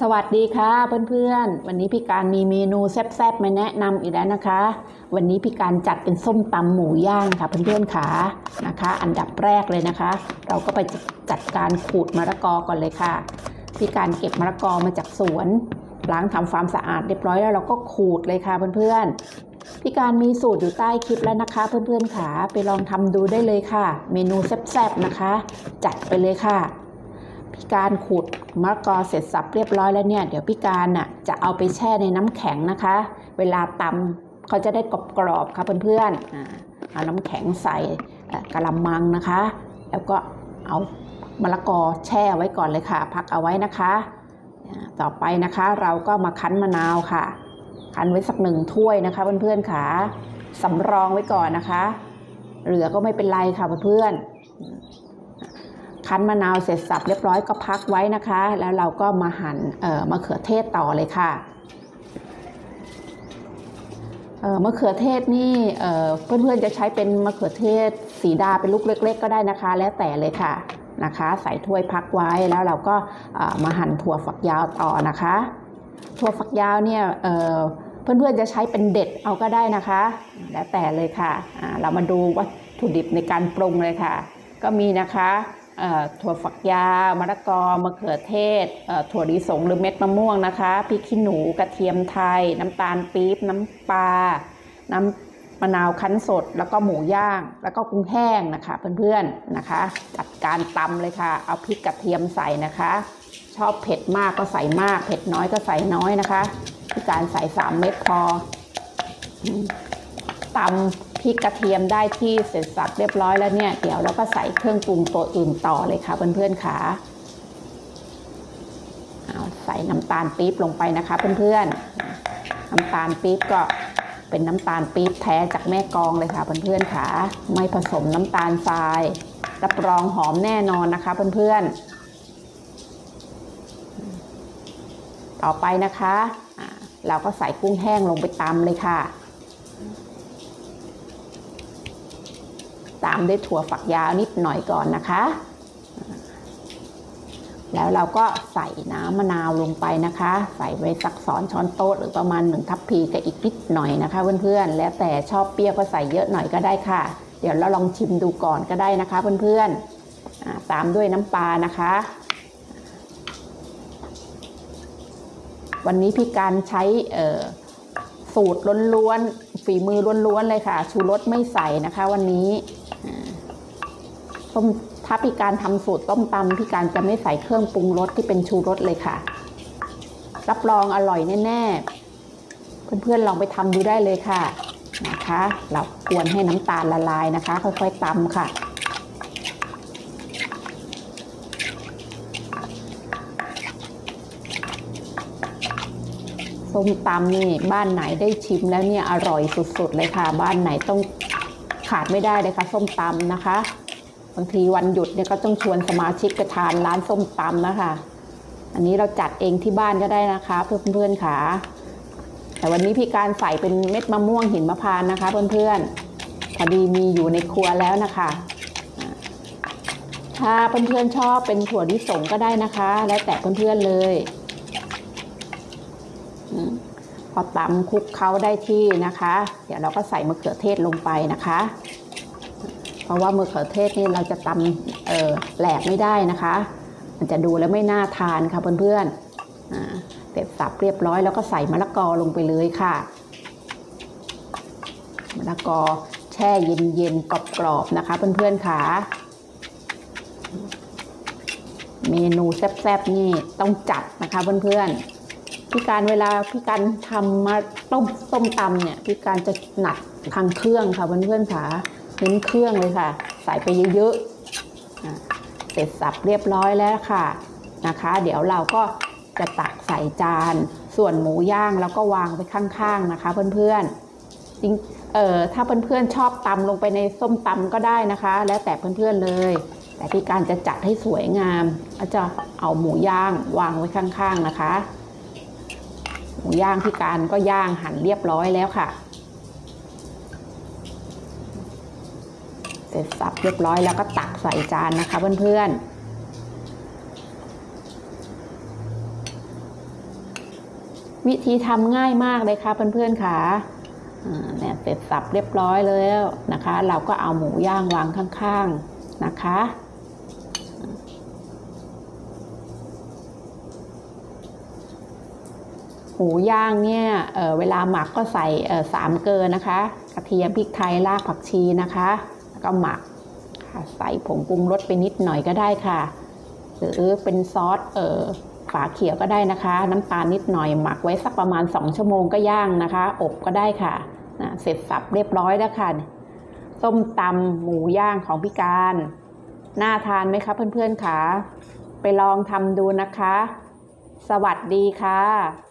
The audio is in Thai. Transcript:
สวัสดีค่ะเพื่อนๆ วันนี้พี่การมีเมนูแซ่บๆมาแนะนำอีกแล้วนะคะ วันนี้พี่การจัดเป็นส้มตำหมูย่างค่ะเพื่อนๆขานะคะ อันดับแรกเลยนะคะ เราก็ไปจัดการขูดมะละกอก่อนเลยค่ะพี่การเก็บมะละกอมาจากสวนล้างทำความสะอาดเรียบร้อยแล้วเราก็ขูดเลยค่ะเพื่อนๆพี่การมีสูตรอยู่ใต้คลิปแล้วนะคะ เพื่อนๆขาไปลองทำดูได้เลยค่ะ เมนูแซ่บๆนะคะ จัดไปเลยค่ะ พี่การขูดมะละกอเสร็จสับเรียบร้อยแล้วเนี่ย เดี๋ยวพี่การน่ะจะเอาไปแช่ในน้ำแข็งนะคะ เวลาตำเขาจะได้กรอบๆค่ะเพื่อนๆเอาน้ำแข็งใส่เอ่อกระมังนะคะ แล้วก็เอามะละกอแช่ไว้ก่อนเลยค่ะ พักเอาไว้นะคะ ต่อไปนะคะเราก็มาคั้นมะนาวค่ะ คั้นไว้สักหนึ่งถ้วยนะคะเพื่อนๆค่ะสำรองไว้ก่อนนะคะ เหลือก็ไม่เป็นไรค่ะเพื่อนๆ คั้นมะนาวเสร็จสับเรียบร้อยก็พักไว้นะคะ แล้วเราก็มาหั่นเอ่อมะเขือเทศต่อเลยค่ะมะเขือเทศนี่เอ่อเพื่อนๆจะใช้เป็นมะเขือเทศสีดาเป็นลูกเล็ก ๆ ก็ได้นะคะ แล้วแต่เลยค่ะนะคะ ใส่ถ้วยพักไว้แล้วเราก็มาหั่นถั่วฝักยาวต่อนะคะ ถั่วฝักยาวเนี่ยเอ่อเพื่อนๆจะใช้เป็นเด็ดเอาก็ได้นะคะ แล้วแต่เลยค่ะเรามาดูวัตถุดิบในการปรุงเลยค่ะ ก็มีนะคะ ถั่วฝักยาวมะละกอมะเขือเทศ ถั่วลิสงหรือเม็ดมะม่วงนะคะพริกขี้หนูกระเทียมไทย น้ำตาลปี๊บน้ำปลาน้ำมะนาวคั้นสด แล้วก็หมูย่าง แล้วก็กุ้งแห้งนะคะเพื่อนๆนะคะ จัดการตำเลยค่ะ เอาพริกกระเทียมใส่นะคะ ชอบเผ็ดมากก็ใส่มาก เผ็ดน้อยก็ใส่น้อยนะคะพี่การใส่สามเม็ดพอตำ พริกกระเทียมได้ที่เสร็จสับเรียบร้อยแล้วเนี่ย เดี๋ยวเราก็ใส่เครื่องปรุงตัวอื่นต่อเลยค่ะเพื่อนๆค่ะเอาใส่น้ำตาลปี๊บลงไปนะคะเพื่อนๆน้ำตาลปี๊บก็เป็นน้ำตาลปี๊บแท้จากแม่กองเลยค่ะเพื่อนๆค่ะ ไม่ผสมน้ำตาลทรายรับรองหอมแน่นอนนะคะเพื่อนๆ ต่อไปนะคะ เราก็ใส่กุ้งแห้งลงไปตำเลยค่ะ ตามด้วยถั่วฝักยาวนิดหน่อยก่อนนะคะ แล้วเราก็ใส่น้ำมะนาวลงไปนะคะ ใส่ไว้สักสอนช้อนโต๊ะหรือประมาณหนึ่งทัพพีกับอีกนิดหน่อยนะคะเพื่อนๆ แล้วแต่ชอบเปรี้ยวก็ใส่เยอะหน่อยก็ได้ค่ะ เดี๋ยวเราลองชิมดูก่อนก็ได้นะคะเพื่อนๆอ่าตามด้วยน้ำปลานะคะวันนี้พี่การใช้เสูตรล้วนๆ ฝีมือล้วนๆ เลยค่ะ ชูรสไม่ใส่นะคะวันนี้ ต้มถ้าพี่การทำสูตรต้มตำพี่การจะไม่ใส่เครื่องปรุงรสที่เป็นชูรสเลยค่ะ รับรองอร่อยแน่ๆ เพื่อนๆลองไปทำดูได้เลยค่ะนะคะ เรากวนให้น้ำตาลละลายนะคะ ค่อยๆตำค่ะส้มตำนี่บ้านไหนได้ชิมแล้วเนี่ยอร่อยสุดๆเลยค่ะ บ้านไหนต้องขาดไม่ได้เลยค่ะ ส้มตำนะคะ บางทีวันหยุดเนี่ยก็ต้องชวนสมาชิกไปทานร้านส้มตำนะคะ อันนี้เราจัดเองที่บ้านก็ได้นะคะ เพื่อนๆค่ะ แต่วันนี้พี่การใส่เป็นเม็ดมะม่วงหินมะพร้าวนะคะ เพื่อนๆพอดีมีอยู่ในครัวแล้วนะคะอ่าถ้าเพื่อนๆชอบเป็นถั่วลิสงก็ได้นะคะ แล้วแต่เพื่อนๆเลยอืมพอตำคลุกเคล้าได้ที่นะคะ เดี๋ยวเราก็ใส่มะเขือเทศลงไปนะคะ เพราะว่ามะเขือเทศนี่เราจะตำแหลกไม่ได้นะคะ มันจะดูแล้วไม่น่าทานค่ะเพื่อนๆอ่าเสร็จสับเรียบร้อยแล้วก็ใส่มะละกอลงไปเลยค่ะมะละกอแช่เย็นๆกรอบๆนะคะ เพื่อนๆค่ะเมนูแซ่บๆนี่ต้องจัดนะคะเพื่อนๆพี่การเวลาพี่การทำมาต้มต้มตำเนี่ยพี่การจะหนักทางเครื่องค่ะเพื่อนๆค่ะ เน้นเครื่องเลยค่ะ ใส่ไปเยอะๆ เสร็จสับเรียบร้อยแล้วค่ะนะคะ เดี๋ยวเราก็จะตักใส่จาน ส่วนหมูย่างแล้วก็วางไปข้างๆนะคะ เพื่อนๆจริงเอ่อถ้าเพื่อนๆชอบตำลงไปในส้มตำก็ได้นะคะ แล้วแต่เพื่อนๆเลย แต่พี่การจะจัดให้สวยงามก็จะเอาหมูย่างวางไว้ข้างๆนะคะ หมูย่างพี่การก็ย่างหั่นเรียบร้อยแล้วค่ะ เสร็จสับเรียบร้อยแล้วก็ตักใส่จานนะคะเพื่อนๆวิธีทำง่ายมากเลยค่ะเพื่อนๆค่ะอ่าเนี่ยเสร็จสับเรียบร้อยแล้วนะคะ เราก็เอาหมูย่างวางข้างๆนะคะ หมูย่างเนี่ยเเวลาหมักก็ใส่สามเกลือนะคะ กระเทียมพริกไทยรากผักชีนะคะ ก็หมักค่ะใส่ผงปรุงรสไปนิดหน่อยก็ได้ค่ะ หรือเป็นซอสเอ่อฝาเขียวก็ได้นะคะ น้ำตาลนิดหน่อยหมักไว้สักประมาณ 2 ชั่วโมงก็ย่างนะคะ อบก็ได้ค่ะนะเสร็จสับเรียบร้อยแล้วค่ะส้มตำหมูย่างของพี่การน่าทานไหมคะเพื่อนๆคะไปลองทำดูนะคะ สวัสดีค่ะ